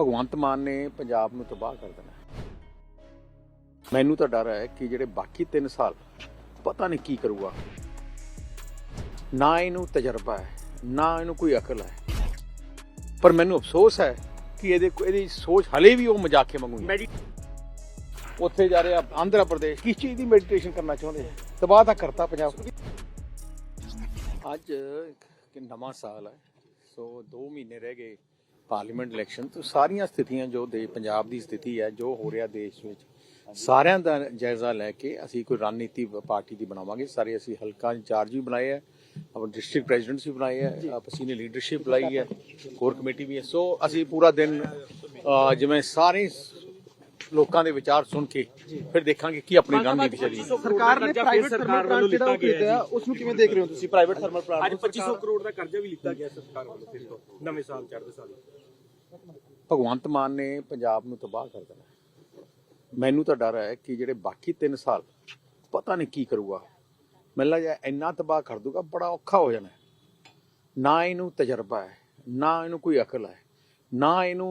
ਭਗਵੰਤ ਮਾਨ ਨੇ ਪੰਜਾਬ ਨੂੰ ਤਬਾਹ ਕਰ ਦੇਣਾ। ਮੈਨੂੰ ਤਾਂ ਡਰ ਹੈ ਕਿ ਜਿਹੜੇ ਬਾਕੀ 3 ਸਾਲ ਪਤਾ ਨਹੀਂ ਕੀ ਕਰੂਗਾ। ਨਾ ਇਹਨੂੰ ਤਜਰਬਾ ਹੈ ਨਾ ਇਹਨੂੰ ਕੋਈ ਅਕਲ ਹੈ। ਪਰ ਮੈਨੂੰ ਅਫਸੋਸ ਹੈ ਕਿ ਇਹਦੇ ਇਹਦੀ ਸੋਚ ਹਲੇ ਵੀ ਉਹ ਮਜ਼ਾਕੇ ਵਾਂਗੂ ਹੀ ਉੱਥੇ ਜਾ ਰਿਹਾ ਆਂਧਰਾ ਪ੍ਰਦੇਸ਼। ਕਿਸ ਚੀਜ਼ ਦੀ ਮੈਡੀਟੇਸ਼ਨ ਕਰਨਾ ਚਾਹੁੰਦੇ ਆ ਤਬਾਹ ਤਾਂ ਕਰਤਾ ਪੰਜਾਬ ਅੱਜ ਕਿ ਨਵਾਂ ਸਾਲ ਹੈ। ਸੋ 2 ਮਹੀਨੇ ਰਹਿ ਗਏ। ਪਾਰਲੀਮੈਂਟ ਇਲੈਕਸ਼ਨ ਤੋਂ ਸਾਰੀਆਂ ਸਥਿਤੀਆਂ ਜੋ ਦੇ ਪੰਜਾਬ ਦੀ ਸਥਿਤੀ ਹੈ ਜੋ ਹੋ ਰਿਹਾ ਦੇਸ਼ ਵਿੱਚ ਸਾਰਿਆਂ ਦਾ ਜਾਇਜ਼ਾ ਲੈ ਕੇ ਅਸੀਂ ਕੋਈ ਰਣਨੀਤੀ ਪਾਰਟੀ ਦੀ ਬਣਾਵਾਂਗੇ। ਸਾਰੇ ਅਸੀਂ ਹਲਕਾ ਇੰਚਾਰਜ ਵੀ ਬਣਾਏ ਹੈ ਆਪਣੇ ਡਿਸਟ੍ਰਿਕਟ ਪ੍ਰੈਜ਼ੀਡੈਂਟਸ ਵੀ ਬਣਾਏ ਹੈ ਆਪ ਸੀਨੀਅਰ ਲੀਡਰਸ਼ਿਪ ਬੁਲਾਈ ਹੈ ਕੋਰ ਕਮੇਟੀ ਵੀ ਹੈ। ਸੋ ਅਸੀਂ ਪੂਰਾ ਦਿਨ ਜਿਵੇਂ ਸਾਰੇ ਲੋਕਾਂ ਦੇ ਵਿਚਾਰ ਸੁਣ ਕੇ ਫਿਰ ਦੇਖਾਂਗੇ ਕੀ ਆਪਣੀ ਰਣਨੀਤੀ ਚੱਲੀ ਸਰਕਾਰ ਨੇ ਪ੍ਰਾਈਵੇਟ ਥਰਮਲ ਪਲਾਂਟ ਜਿਹੜਾ ਉਹ ਕੀਤਾ ਉਸ ਨੂੰ ਕਿਵੇਂ ਦੇਖ ਰਹੇ ਹੋ ਤੁਸੀਂ? ਪ੍ਰਾਈਵੇਟ ਥਰਮਲ ਪਲਾਂਟ ਅੱਜ 2500 ਕਰੋੜ ਦਾ ਕਰਜ਼ਾ ਵੀ ਲਿੱਤਾ ਗਿਆ ਸਰਕਾਰ ਵੱਲੋਂ ਫਿਰ ਤੋਂ ਨਵੇਂ ਸਾਲ ਚੜ੍ਹਦੇ ਸਾਲ ਭਗਵੰਤ ਮਾਨ ਨੇ ਪੰਜਾਬ ਨੂੰ ਤਬਾਹ ਕਰ ਦੇਣਾ ਮੈਨੂੰ ਤਾਂ ਡਰ ਹੈ ਕਿ ਜਿਹੜੇ ਬਾਕੀ 3 ਸਾਲ ਪਤਾ ਨਹੀਂ ਕੀ ਕਰੂਗਾ। ਮੈਨੂੰ ਲੱਗਦਾ ਇੰਨਾ ਤਬਾਹ ਕਰ ਦੂਗਾ ਬੜਾ ਔਖਾ ਹੋ ਜਾਣਾ। ਨਾ ਇਹਨੂੰ ਤਜਰਬਾ ਹੈ ਨਾ ਇਹਨੂੰ ਕੋਈ ਅਕਲ ਹੈ ਨਾ ਇਹਨੂੰ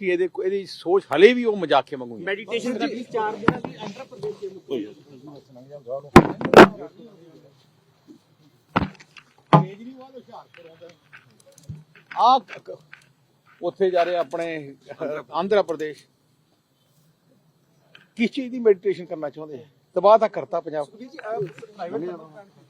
ਕਿ ਇਹਦੇ ਇਹਦੀ ਸੋਚ ਹਲੇ ਵੀ ਉਹ ਮਜ਼ਾਕੀਆ ਵਾਂਗੂ ਹੀ ਮੈਡੀਟੇਸ਼ਨ ਕਰਨੀ ਚਾਰ ਦਿਨਾਂ ਦੀ ਆਂਧਰਾ ਪ੍ਰਦੇਸ਼ ਦੇ ਮੁੱਖ ਆ ਉੱਥੇ ਜਾ ਰਹੇ ਆਪਣੇ ਆਂਧਰਾ ਪ੍ਰਦੇਸ਼। ਕਿਸ ਚੀਜ਼ ਦੀ ਮੈਡੀਟੇਸ਼ਨ ਕਰਨਾ ਚਾਹੁੰਦੇ ਆ? ਤਬਾਹ ਤਾਂ ਕਰਤਾ ਪੰਜਾਬ।